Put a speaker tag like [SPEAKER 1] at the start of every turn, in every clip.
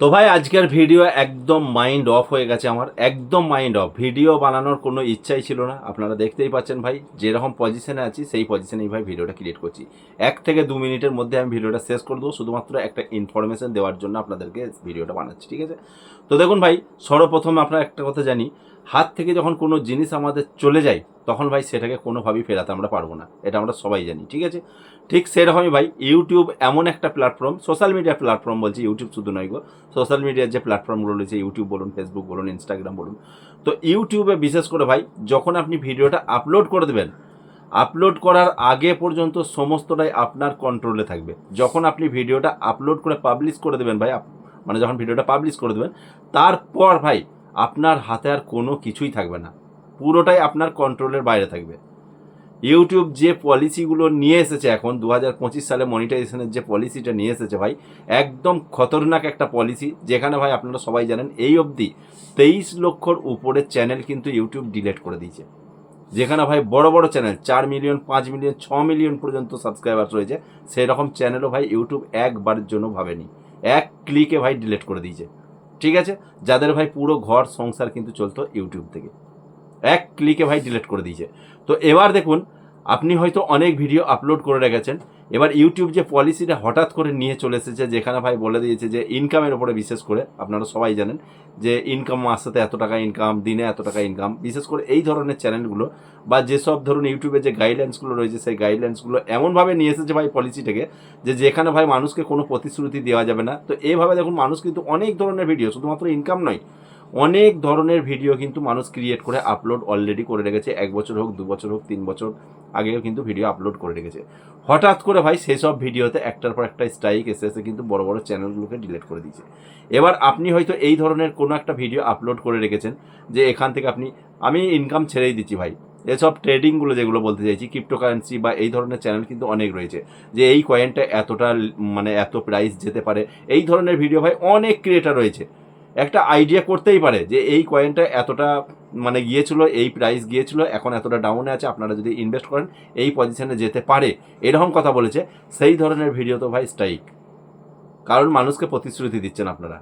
[SPEAKER 1] তো ভাই, আজকের ভিডিও একদম মাইন্ড অফ হয়ে গেছে আমার, একদম মাইন্ড অফ ভিডিও বানানোর কোনো ইচ্ছাই ছিল না। আপনারা দেখতেই পাচ্ছেন ভাই, যেরকম পজিশনে আছি, সেই পজিশনেই ভাই ভিডিওটা ক্রিয়েট করছি। এক থেকে দু মিনিটের মধ্যে আমি ভিডিওটা শেষ করে দেবো, শুধুমাত্র একটা ইনফরমেশন দেওয়ার জন্য আপনাদেরকে ভিডিওটা বানাচ্ছি, ঠিক আছে? তো দেখুন ভাই, সর্বপ্রথম আপনার একটা কথা জানি হাত থেকে যখন কোনো জিনিস আমাদের চলে যায়, তখন ভাই সেটাকে কোনোভাবেই ফেরাতে আমরা পারব না। এটা আমরা সবাই জানি, ঠিক আছে? ঠিক সেরকমই ভাই ইউটিউব এমন একটা প্ল্যাটফর্ম সোশ্যাল মিডিয়া প্ল্যাটফর্ম বলছি ইউটিউব শুধু নয় গো সোশ্যাল মিডিয়ার যে প্ল্যাটফর্মগুলো রয়েছে ইউটিউব বলুন ফেসবুক বলুন ইনস্টাগ্রাম বলুন। তো ইউটিউবে বিশেষ করে ভাই, যখন আপনি ভিডিওটা আপলোড করে দেবেন আপলোড করার আগে পর্যন্ত সমস্তটাই আপনার কন্ট্রোলে থাকবে। যখন আপনি ভিডিওটা আপলোড করে পাবলিশ করে দেবেন ভাই মানে যখন ভিডিওটা পাবলিশ করে দেবেন, তারপর ভাই আপনার হাতে আর কোনো কিছুই থাকবে না। পুরোটাই আপনার কন্ট্রোলের বাইরে থাকবে। ইউটিউব যে পলিসিগুলো নিয়ে এসেছে এখন দু হাজার পঁচিশ সালে মনিটাইজেশনের যে পলিসিটা নিয়ে এসেছে ভাই, একদম খতরনাক একটা পলিসি যেখানে ভাই আপনারা সবাই জানেন, এই অবধি তেইশ লক্ষর উপরে চ্যানেল কিন্তু ইউটিউব ডিলেট করে দিয়েছে। যেখানে ভাই বড় বড় চ্যানেল চার মিলিয়ন পাঁচ মিলিয়ন ছ মিলিয়ন পর্যন্ত সাবস্ক্রাইবার রয়েছে সেই রকম চ্যানেলও ভাই ইউটিউব একবারের জন্য ভাবেনি। এক ক্লিকে ভাই ডিলেট করে দিয়েছে। ঠিক আছে? যাদের ভাই পুরো ঘর, সংসার কিন্তু চলতো ইউটিউব থেকে। এক ক্লিকে ভাই ডিলেট করে দিয়েছে। তো এবার দেখুন আপনি হয়তো অনেক ভিডিও আপলোড করে রেখেছেন। এবার ইউটিউব যে পলিসিটা হঠাৎ করে নিয়ে চলে এসেছে, যেখানে ভাই বলে দিয়েছে যে ইনকামের উপরে বিশেষ করে, আপনারা সবাই জানেন যে ইনকাম মাসেতে এত টাকা ইনকাম দিনে এত টাকা ইনকাম বিশেষ করে এই ধরনের চ্যানেলগুলো বা যেসব ধরুন ইউটিউবে যে গাইডলাইন্সগুলো রয়েছে, সেই গাইডলাইন্সগুলো এমনভাবে নিয়ে এসেছে ভাই পলিসিটাকে যে যেখানে ভাই মানুষকে কোনো প্রতিশ্রুতি দেওয়া যাবে না। তো এইভাবে দেখুন, মানুষ কিন্তু অনেক ধরনের ভিডিও শুধুমাত্র ইনকাম নয় অনেক ধরনের ভিডিও কিন্তু মানুষ ক্রিয়েট করে আপলোড অলরেডি করে রেখেছে। এক বছর হোক, দু বছর হোক, তিন বছর আগেও কিন্তু ভিডিও আপলোড করে রেখেছে। হঠাৎ করে ভাই সেসব ভিডিওতে একটার পর একটা স্ট্রাইক এসে এসে কিন্তু বড় বড় চ্যানেলগুলোকে ডিলিট করে দিয়েছে। এবার আপনি হয়তো এই ধরনের কোনো একটা ভিডিও আপলোড করে রেখেছেন যে এখান থেকে আপনি, আমি ইনকাম ছেড়েই দিচ্ছি ভাই। এসব ট্রেডিংগুলো যেগুলো বলতে চাইছি ক্রিপ্টোকারেন্সি বা এই ধরনের চ্যানেল কিন্তু অনেক রয়েছে। যে এই কয়েনটা এতটা মানে এত প্রাইস যেতে পারে, এই ধরনের ভিডিও ভাই অনেক ক্রিয়েটার রয়েছে। একটা আইডিয়া করতেই পারে যে এই কয়েনটা এতটা মানে গিয়েছিল, এই প্রাইস গিয়েছিল, এখন এতটা ডাউনে আছে, আপনারা যদি ইনভেস্ট করেন, এই পজিশনে যেতে পারে। এরকম কথা বলেছে। সেই ধরনের ভিডিও তো ভাই স্ট্রাইক কারণ মানুষকে প্রতিশ্রুতি দিচ্ছেন আপনারা।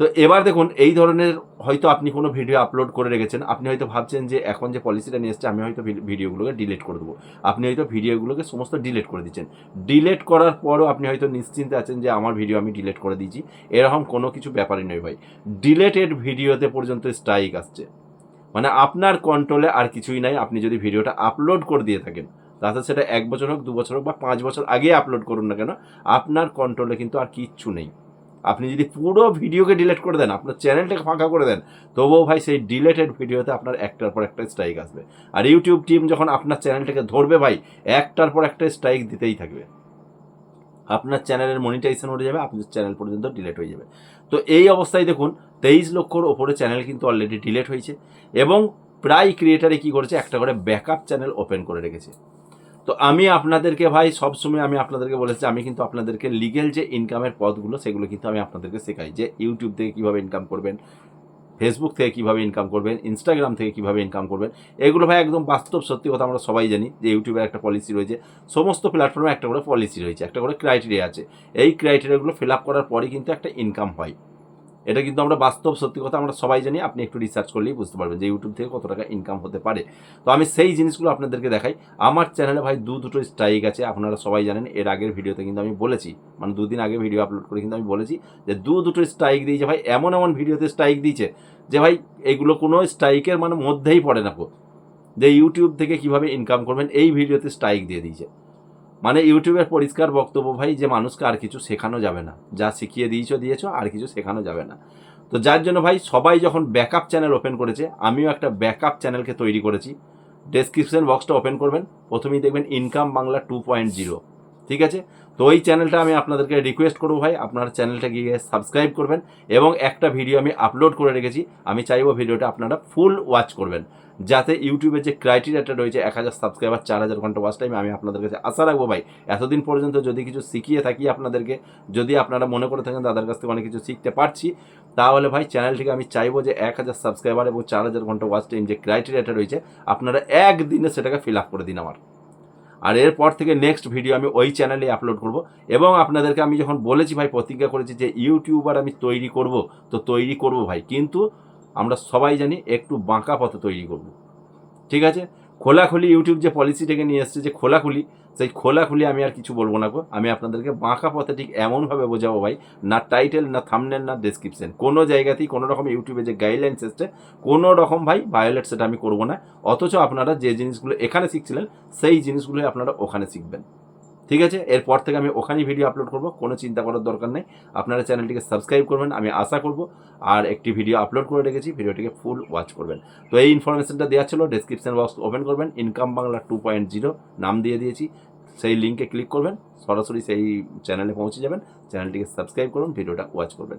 [SPEAKER 1] তো এবার দেখুন, এই ধরনের হয়তো আপনি কোনো ভিডিও আপলোড করে রেখেছেন। আপনি হয়তো ভাবছেন যে এখন যে পলিসিটা নিয়ে এসছে, আমি হয়তো ভিডিওগুলোকে ডিলিট করে দেবো। আপনি হয়তো ভিডিওগুলোকে সমস্ত ডিলিট করে দিচ্ছেন। ডিলিট করার পরও আপনি হয়তো নিশ্চিন্তে আছেন যে আমার ভিডিও আমি ডিলিট করে দিয়েছি। এরকম কোনো কিছু ব্যাপারই নয় ভাই। ডিলেটেড ভিডিওতে পর্যন্ত স্ট্রাইক আসছে। মানে আপনার কন্ট্রোলে আর কিছুই নাই। আপনি যদি ভিডিওটা আপলোড করে দিয়ে থাকেন, তাতে সেটা এক বছর হোক, দু বছর হোক বা পাঁচ বছর আগে আপলোড করুন না কেন, আপনার কন্ট্রোলে কিন্তু আর কিচ্ছু নেই। আপনি যদি পুরো ভিডিওকে ডিলেট করে দেন, আপনার চ্যানেলটাকে ফাঁকা করে দেন, তবুও ভাই সেই ডিলেটেড ভিডিওতে আপনার একটার পর একটা স্ট্রাইক আসবে। আর ইউটিউব টিম যখন আপনার চ্যানেলটাকে ধরবে ভাই, একটার পর একটা স্ট্রাইক দিতেই থাকবে। আপনার চ্যানেলের মনিটাইজেশন উঠে যাবে, আপনার চ্যানেল পর্যন্ত ডিলেট হয়ে যাবে। তো এই অবস্থায় দেখুন, তেইশ লক্ষর ওপরে চ্যানেল কিন্তু অলরেডি ডিলেট হয়েছে এবং প্রায় ক্রিয়েটারে কি করেছে, একটা করে ব্যাকআপ চ্যানেল ওপেন করে রেখেছে। তো আমি আপনাদেরকে ভাই সবসময় আমি আপনাদেরকে বলেছি, আমি কিন্তু আপনাদেরকে লিগেল যে ইনকামের পথগুলো সেগুলো কিন্তু আমি আপনাদেরকে শেখাই। যে ইউটিউব থেকে কীভাবে ইনকাম করবেন ফেসবুক থেকে কীভাবে ইনকাম করবেন ইনস্টাগ্রাম থেকে কীভাবে ইনকাম করবেন, এগুলো ভাই একদম বাস্তব সত্যি কথা আমরা সবাই জানি যে ইউটিউবের একটা পলিসি রয়েছে। সমস্ত প্ল্যাটফর্মে একটা করে পলিসি রয়েছে, একটা করে ক্রাইটেরিয়া আছে। এই ক্রাইটেরিয়াগুলো ফিল আপ করার পরই কিন্তু একটা ইনকাম হয়। এটা কিন্তু আমরা বাস্তব সত্যি কথা আমরা সবাই জানি, আপনি একটু রিসার্চ করলেই বুঝতে পারবেন যে ইউটিউব থেকে কত টাকা ইনকাম হতে পারে। তো আমি সেই জিনিসগুলো আপনাদেরকে দেখাই। আমার চ্যানেলে ভাই দু দুটো স্ট্রাইক আছে, আপনারা সবাই জানেন, এর আগের ভিডিওতে কিন্তু আমি বলেছি মানে দুদিন আগে ভিডিও আপলোড করে কিন্তু আমি বলেছি যে দু দুটো স্ট্রাইক দিয়েছে ভাই, এমন এমন ভিডিওতে স্ট্রাইক দিয়েছে যে ভাই এগুলো কোনো স্ট্রাইকের মানে মধ্যেই পড়ে না যে ইউটিউব থেকে কীভাবে ইনকাম করবেন, এই ভিডিওতে স্ট্রাইক দিয়ে দিয়েছে। মানে ইউটিউবের পরিষ্কার বক্তব্য ভাই যে মানুষকে আর কিছু শেখানো যাবে না। যা শিখিয়ে দিয়েছ দিয়েছ, আর কিছু শেখানো যাবে না। তো যার জন্য ভাই সবাই যখন ব্যাকআপ চ্যানেল ওপেন করেছে, আমিও একটা ব্যাকআপ চ্যানেলকে তৈরি করেছি। ডেসক্রিপশন বক্সটা ওপেন করবেন। প্রথমেই দেখবেন income Bangla two point zero ঠিক আছে? তো ওই চ্যানেলটা আমি আপনাদেরকে রিকোয়েস্ট করব ভাই। আপনার চ্যানেলটা গিয়ে সাবস্ক্রাইব করবেন এবং একটা ভিডিও আমি আপলোড করে রেখেছি। আমি চাইব ভিডিওটা আপনারা ফুল ওয়াচ করবেন। যাতে ইউটিউবের যে ক্রাইটেরিয়াটা রয়েছে, এক হাজার সাবস্ক্রাইবার চার হাজার ঘণ্টা ওয়াচ টাইম আমি আপনাদের কাছে আশা রাখব ভাই। এতদিন পর্যন্ত যদি কিছু শিখিয়ে থাকি আপনাদেরকে, যদি আপনারা মনে করে থাকেন দাদার কাছ থেকে অনেক কিছু শিখতে পারছি, তাহলে ভাই চ্যানেলটিকে আমি চাইব যে এক হাজার সাবস্ক্রাইবার এবং চার হাজার ঘণ্টা ওয়াচ টাইম যে ক্রাইটেরিয়াটা রয়েছে, আপনারা একদিনে সেটাকে ফিল আপ করে দিন আমার। আর এরপর থেকে নেক্সট ভিডিও আমি ওই চ্যানেলে আপলোড করব। এবং আপনাদেরকে আমি যখন বলেছি ভাই, প্রতিজ্ঞা করেছি যে ইউটিউবার আমি তৈরি করব, তো তৈরি করব ভাই। কিন্তু আমরা সবাই জানি একটু বাঁকা পথে তৈরি করব। ঠিক আছে? খোলাখুলি ইউটিউব যে পলিসিটাকে নিয়ে এসছে যে খোলাখুলি সেই খোলাখুলি আমি আর কিছু বলব না গো। আমি আপনাদেরকে বাঁকা পথে ঠিক এমনভাবে বোঝাবো ভাই, না টাইটেল না থামনেল না ডেসক্রিপশন কোনো জায়গাতেই কোনো রকম ইউটিউবে যে গাইডলাইন এসছে, কোনো রকম ভাই ভায়োলেট সেটা আমি করব না। অথচ আপনারা যে জিনিসগুলো এখানে শিখছিলেন, সেই জিনিসগুলোই আপনারা ওখানে শিখবেন। ঠিক আছে? এরপর থেকে আমি ওখানেই ভিডিও আপলোড করব, কোনো চিন্তা করার দরকার নেই। আপনারা চ্যানেলটিকে সাবস্ক্রাইব করবেন, আমি আশা করব। আর একটি ভিডিও আপলোড করে রেখেছি, ভিডিওটিকে ফুল ওয়াচ করবেন। তো এই ইনফরমেশনটা দেওয়া ছিল ডেসক্রিপশন বক্স ওপেন করবেন income Bangla two point zero নাম দিয়ে দিয়েছি। সেই লিঙ্কে ক্লিক করবেন, সরাসরি সেই চ্যানেলে পৌঁছে যাবেন চ্যানেলটিকে সাবস্ক্রাইব করুন ভিডিওটা ওয়াচ করবেন।